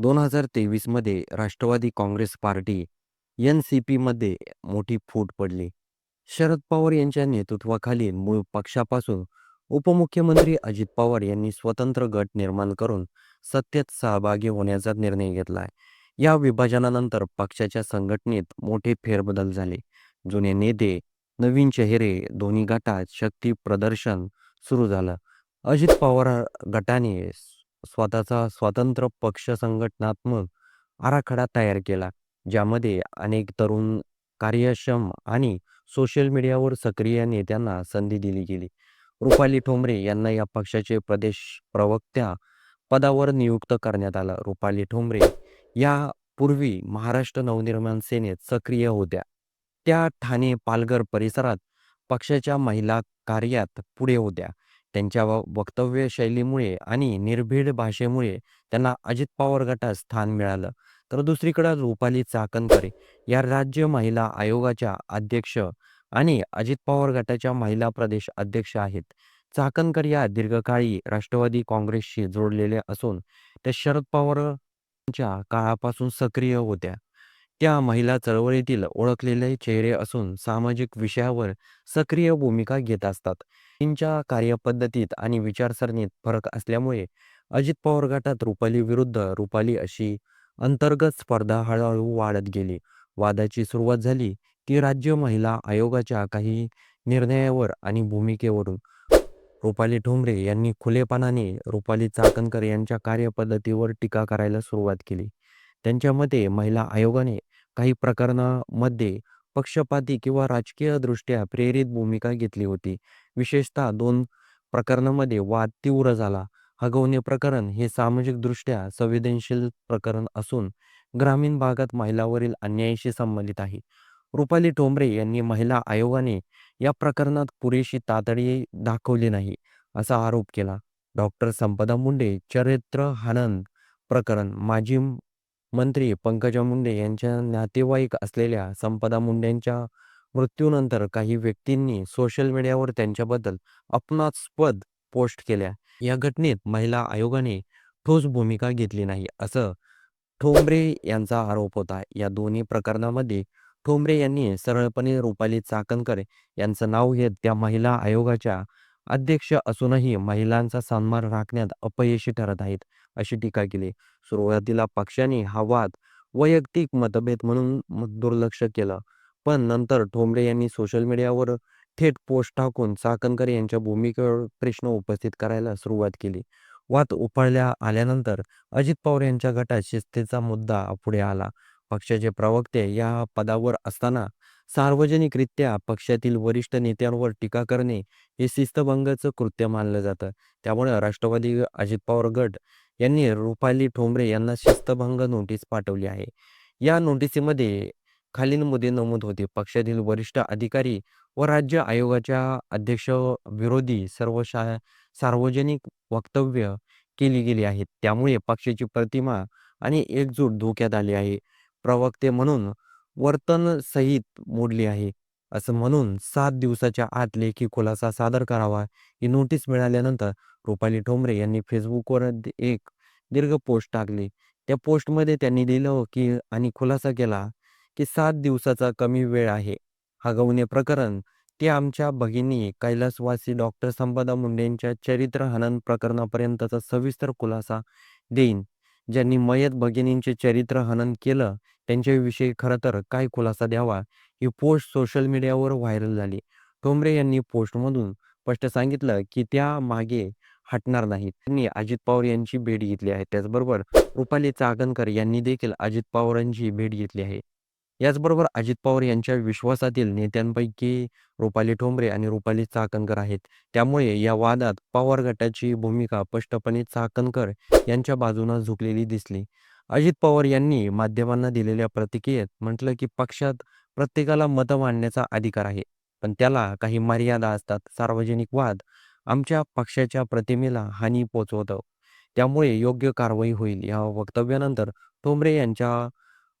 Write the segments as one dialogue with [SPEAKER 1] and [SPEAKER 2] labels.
[SPEAKER 1] दोन हजार तेवीसमध्ये Rashtravadi Congress party N C पीमध्ये मोठी फूट पडली. शरद पवार यांच्या नेतृत्वाखालील मूळ पक्षापासून उपमुख्यमंत्री अजित पवार यांनी स्वतंत्र गट निर्माण करून सत्तेत सहभागी होण्याचा निर्णय घेतला. या विभाजनानंतर पक्षाच्या संघटनेत मोठे फेरबदल झाले. जुने नेते, नवीन चेहरे, दोन्ही गटात शक्ती प्रदर्शन सुरू झालं. अजित पवार गटाने स्वतःचा स्वतंत्र पक्ष संघटनात्मक आराखडा तयार केला, ज्यामध्ये अनेक तरुण, कार्यक्षम आणि सोशल मीडियावर सक्रिय नेत्यांना संधी दिली गेली. रुपाली ठोंबरे यांना या पक्षाचे प्रदेश प्रवक्त्या पदावर नियुक्त करण्यात आलं. रुपाली ठोंबरे या पूर्वी महाराष्ट्र नवनिर्माण सेनेत सक्रिय होत्या. त्या ठाणे, पालघर परिसरात पक्षाच्या महिला कार्यात पुढे होत्या. त्यांच्या वक्तव्य शैलीमुळे आणि निर्भीड भाषेमुळे त्यांना अजित पवार गटात स्थान मिळालं. तर दुसरीकडे रुपाली चाकणकर या राज्य महिला आयोगाच्या अध्यक्ष आणि अजित पवार गटाच्या महिला प्रदेश अध्यक्ष आहेत. चाकणकर या दीर्घकाळी राष्ट्रवादी काँग्रेसशी जोडलेल्या असून त्या शरद पवारांच्या काळापासून सक्रिय होत्या. त्या महिला चळवळीतील ओळखलेले चेहरे असून सामाजिक विषयावर सक्रिय भूमिका घेत असतात. त्यांच्या कार्यपद्धतीत आणि विचारसरणीत फरक असल्यामुळे अजित पवार गटात रुपाली विरुद्ध रुपाली अशी अंतर्गत स्पर्धा हळूहळू वाढत गेली. वादाची सुरुवात झाली ती राज्य महिला आयोगाच्या काही निर्णयावर आणि भूमिकेवरून. रुपाली ठोंबरे यांनी खुलेपणाने रुपाली चाकणकर यांच्या कार्यपद्धतीवर टीका करायला सुरुवात केली. त्यांच्या मते महिला आयोगाने काही प्रकरणांमध्ये पक्षपाती किंवा राजकीयदृष्ट्या प्रेरित भूमिका घेतली होती. विशेषतः दोन प्रकरणांमध्ये वाद तीव्र झाला. हगवणे प्रकरण हे सामाजिकदृष्ट्या संवेदनशील प्रकरण असून ग्रामीण भागात महिलावरील अन्यायाशी संबंधित आहे. रुपाली ठोंबरे यांनी महिला आयोगाने या प्रकरणात पुरेशी तातडी दाखवली नाही, असा आरोप केला. डॉक्टर संपदा मुंडे चरित्र हनन प्रकरण माजी मंत्री पंकजा मुंडे यांच्या नातेवाईक असलेल्या संपदा मुंडेंच्या मृत्यूनंतर काही व्यक्तींनी सोशल मीडियावर त्यांच्याबद्दल अपनास्पद पोस्ट केल्या. या घटनेत महिला आयोगाने ठोस भूमिका घेतली नाही, असं ठोंबरे यांचा आरोप होता. या दोन्ही प्रकरणांमध्ये ठोंबरे यांनी सरळपणे रुपाली चाकणकर यांचं नाव घेत त्या महिला आयोगाच्या अध्यक्ष असूनही महिलांचा सन्मान राखण्यात अपयशी ठरत आहेत, अशी टीका केली. सुरुवातीला पक्षाने हा वाद वैयक्तिक मतभेद म्हणून दुर्लक्ष केलं, पण नंतर ठोंबरे यांनी सोशल मीडियावर थेट पोस्ट टाकून चाकणकर यांच्या भूमिकेवर प्रश्न उपस्थित करायला सुरुवात केली. वाद उफाळल्या आल्यानंतर अजित पवार यांच्या गटात शिस्तीचा मुद्दा पुढे आला. पक्षाचे प्रवक्ते या पदावर असताना सार्वजनिकरित्या पक्षातील वरिष्ठ नेत्यांवर टीका करणे हे शिस्तभंगाचं कृत्य मानलं जातं. त्यामुळे राष्ट्रवादी अजित पवार गट यांनी रुपाली ठोंबरे यांना शिस्तभंग नोटीस पाठवली आहे. या नोटिसीमध्ये खालील मुद्दे नमूद होते. पक्षातील वरिष्ठ अधिकारी व राज्य आयोगाच्या अध्यक्षाविरोधी सर्व सार्वजनिक वक्तव्य केली गेली आहेत. त्यामुळे पक्षाची प्रतिमा आणि एकजूट धोक्यात आली आहे. प्रवक्ते म्हणून वर्तनसंहिता मोडली आहे, असं म्हणून सात दिवसाच्या आत लेखी खुलासा सादर करावा. ही नोटीस मिळाल्यानंतर रुपाली ठोंबरे यांनी फेसबुकवर एक दीर्घ पोस्ट टाकली. त्या पोस्टमध्ये त्यांनी लिहिलं की आणि खुलासा केला की सात दिवसाचा कमी वेळ आहे. हगवणे प्रकरण ते आमच्या भगिनी कैलासवासी डॉक्टर संपदा मुंडेंच्या चरित्रहनन प्रकरणापर्यंतचा सविस्तर खुलासा देईन. ज्यांनी मयत भगिनींचे चरित्र हनन केलं त्यांच्याविषयी खरं तर काय खुलासा द्यावा. ही पोस्ट सोशल मीडियावर व्हायरल झाली. ठोंबरे यांनी पोस्टमधून स्पष्ट सांगितलं की त्या मागे हटणार नाहीत. त्यांनी अजित पवार यांची भेट घेतली आहे. त्याचबरोबर रुपाली चाकणकर यांनी देखील अजित पवारांची भेट घेतली आहे. याचबरोबर अजित पवार यांच्या विश्वासातील नेत्यांपैकी रुपाली ठोंबरे आणि रुपाली चाकणकर आहेत. त्यामुळे या वादात पवार गटाची भूमिका स्पष्टपणे चाकणकर यांच्या बाजूने झुकलेली दिसली. अजित पवार यांनी माध्यमांना दिलेल्या प्रतिक्रियेत म्हटलं की पक्षात प्रत्येकाला मतं मांडण्याचा अधिकार आहे, पण त्याला काही मर्यादा असतात. सार्वजनिक वाद आमच्या पक्षाच्या प्रतिमेला हानी पोचवतं त्यामुळे योग्य कारवाई होईल. या वक्तव्यानंतर ठोंबरे यांच्या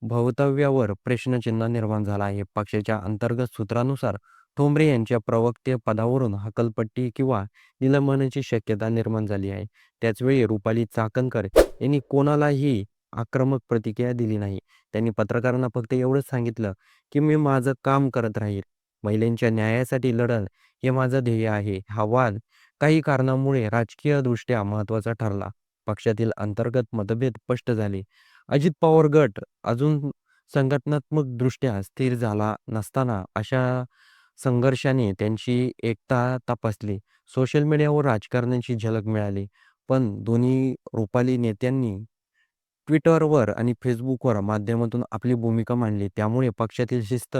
[SPEAKER 1] भवितव्यावर प्रश्नचिन्ह निर्माण झालं आहे. पक्षाच्या अंतर्गत सूत्रानुसार ठोंबरे यांच्या प्रवक्ते पदावरून हकलपट्टी किंवा निलंबनाची शक्यता निर्माण झाली आहे. त्याचवेळी रुपाली चाकणकर यांनी कोणालाही आक्रमक प्रतिक्रिया दिली नाही. त्यांनी पत्रकारांना फक्त एवढंच सांगितलं, की "मी माझं काम करत राहील. महिलांच्या न्यायासाठी लढण हे माझं ध्येय आहे." हा वाद काही कारणांमुळे राजकीयदृष्ट्या महत्त्वाचा ठरला. पक्षातील अंतर्गत मतभेद स्पष्ट झाले. अजित पवार गट अजून संघटनात्मक दृष्ट्या स्थिर झाला नसताना अशा संघर्षाने त्यांची एकता तपासली. सोशल मीडियावर राजकारण्यांची झलक मिळाली. पण दोन्ही रुपाली नेत्यांनी ट्विटरवर आणि फेसबुकवर माध्यमातून आपली भूमिका मांडली. त्यामुळे पक्षातील शिस्त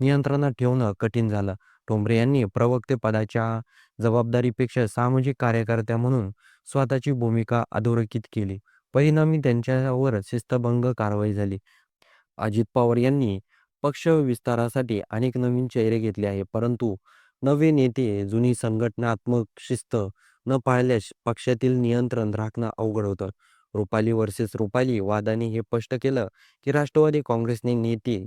[SPEAKER 1] नियंत्रणात ठेवणं कठीण झालं. ठोंबरे यांनी प्रवक्तेपदाच्या जबाबदारीपेक्षा सामाजिक कार्यकर्त्या म्हणून स्वतःची भूमिका अधोरेखित केली. परिणामी त्यांच्यावर शिस्तभंग कारवाई झाली. अजित पवार यांनी पक्ष विस्तारासाठी अनेक नवीन चेहरे घेतले आहेत. परंतु नवे नेते जुनी संघटनात्मक शिस्त न पाळल्यास पक्षातील नियंत्रण राखणं अवघड होतं. रुपाली व्हर्सेस रुपाली वादाने हे स्पष्ट केलं, की राष्ट्रवादी काँग्रेसने नेते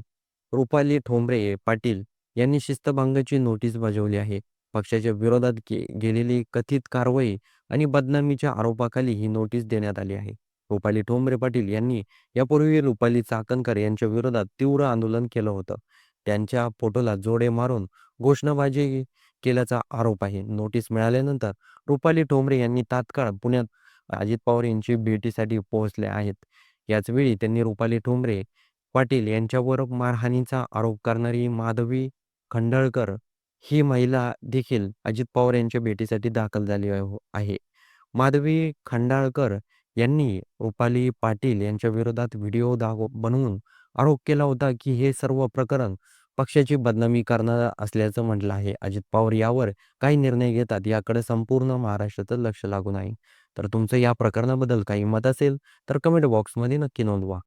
[SPEAKER 1] रुपाली ठोंबरे पाटील यांनी शिस्तभंगाची नोटीस बजावली आहे. पक्षाच्या विरोधात गेलेली कथित कारवाई आणि बदनामीच्या आरोपाखाली ही नोटीस देण्यात आली आहे. रुपाली ठोंबरे पाटील यांनी यापूर्वी रुपाली चाकणकर यांच्या विरोधात तीव्र आंदोलन केलं होतं. त्यांच्या फोटोला जोडे मारून घोषणाबाजी केल्याचा आरोप आहे. नोटीस मिळाल्यानंतर रुपाली ठोंबरे यांनी तात्काळ पुण्यात अजित पवार यांची भेटीसाठी पोहोचले आहेत. याचवेळी त्यांनी रुपाली ठोंबरे पाटील यांच्यावर मारहाणीचा आरोप करणारी माधवी खंडाळकर ही महिला देखील अजित पवार यांच्या भेटीसाठी दाखल झाली आहे. माधवी खंडाळकर यांनी रुपाली पाटील यांच्या विरोधात व्हिडिओ दाखव बनवून आरोप केला होता, की हे सर्व प्रकरण पक्षाची बदनामी करणार असल्याचं म्हटलं आहे. अजित पवार यावर काही निर्णय घेतात याकडे संपूर्ण महाराष्ट्राचं लक्ष लागून आहे. तर तुमचं या प्रकरणाबद्दल काही मत असेल तर कमेंट बॉक्समध्ये नक्की नोंदवा.